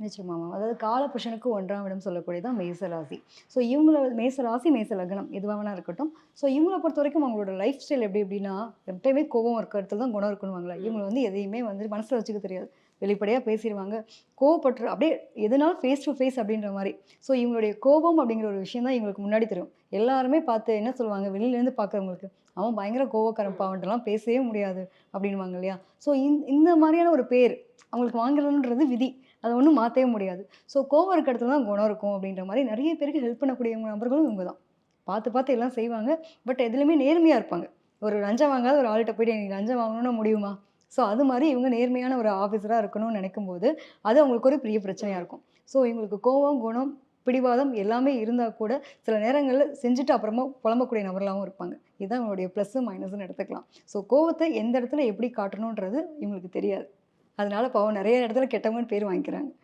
நிச்சயமாமா அதாவது காலபுருஷனுக்கு ஒன்றாம் இடம் சொல்லக்கூடியதான் மேச ராசி ஸோ இவங்கள மேச ராசி மேச லக்னம் எதுவாக வேணா இருக்கட்டும். ஸோ இவங்களை பொறுத்த வரைக்கும் அவங்களோட லைஃப் ஸ்டைல் எப்படி எப்படின்னா எப்பயுமே கோபம் இருக்கிற இடத்துல தான் குணம் இருக்கணுவாங்களா இவங்க வந்து எதையுமே வந்து மனசில் வச்சுக்க தெரியாது. வெளிப்படையாக பேசிடுவாங்க. கோவப்பட்டு அப்படியே எதுனாலும் ஃபேஸ் டு ஃபேஸ் அப்படின்ற மாதிரி. ஸோ இவங்களுடைய கோபம் அப்படிங்கிற ஒரு விஷயம் தான் இவங்களுக்கு முன்னாடி தெரியும். எல்லாருமே பார்த்து என்ன சொல்லுவாங்க? வெளியிலேருந்து பார்க்குறவங்களுக்கு அவன் பயங்கர கோவக்காரன் பாவன்ட்டுலாம் பேசவே முடியாது அப்படின்வாங்க இல்லையா? ஸோ இந்த மாதிரியான ஒரு பேர் அவங்களுக்கு வாங்குறதுன்றது விதி. அதை ஒன்றும் மாற்றவே முடியாது. ஸோ கோவம் இருக்க இடத்துல தான் குணம் இருக்கும் அப்படின்ற மாதிரி நிறைய பேருக்கு ஹெல்ப் பண்ணக்கூடிய நபர்களும் இவங்க தான். பார்த்து பார்த்து எல்லாம் செய்வாங்க. பட் எதுலேயுமே நேர்மையாக இருப்பாங்க. ஒரு லஞ்சம் வாங்காத ஒரு ஆள்கிட்ட போயிட்டு எனக்கு லஞ்சம் வாங்கணும்னா முடியுமா? ஸோ அது மாதிரி இவங்க நேர்மையான ஒரு ஆஃபீஸராக இருக்கணும்னு நினைக்கும் போது அது அவங்களுக்கு ஒரு பெரிய பிரச்சனையாக இருக்கும். ஸோ இவங்களுக்கு கோவம் குணம் பிடிவாதம் எல்லாமே இருந்தால் கூட சில நேரங்களில் செஞ்சுட்டு அப்புறமா புலம்பக்கூடிய நபர்களாகவும் இருப்பாங்க. இதுதான் இவங்களுடைய ப்ளஸ்ஸு மைனஸ்ன்னு எடுத்துக்கலாம். ஸோ கோவத்தை எந்த இடத்துல எப்படி காட்டணுன்றது இவங்களுக்கு தெரியாது. அதனால பாவம் நிறைய இடத்துல கெட்டவங்கன்னு பேர் வாங்கிக்கிறாங்க.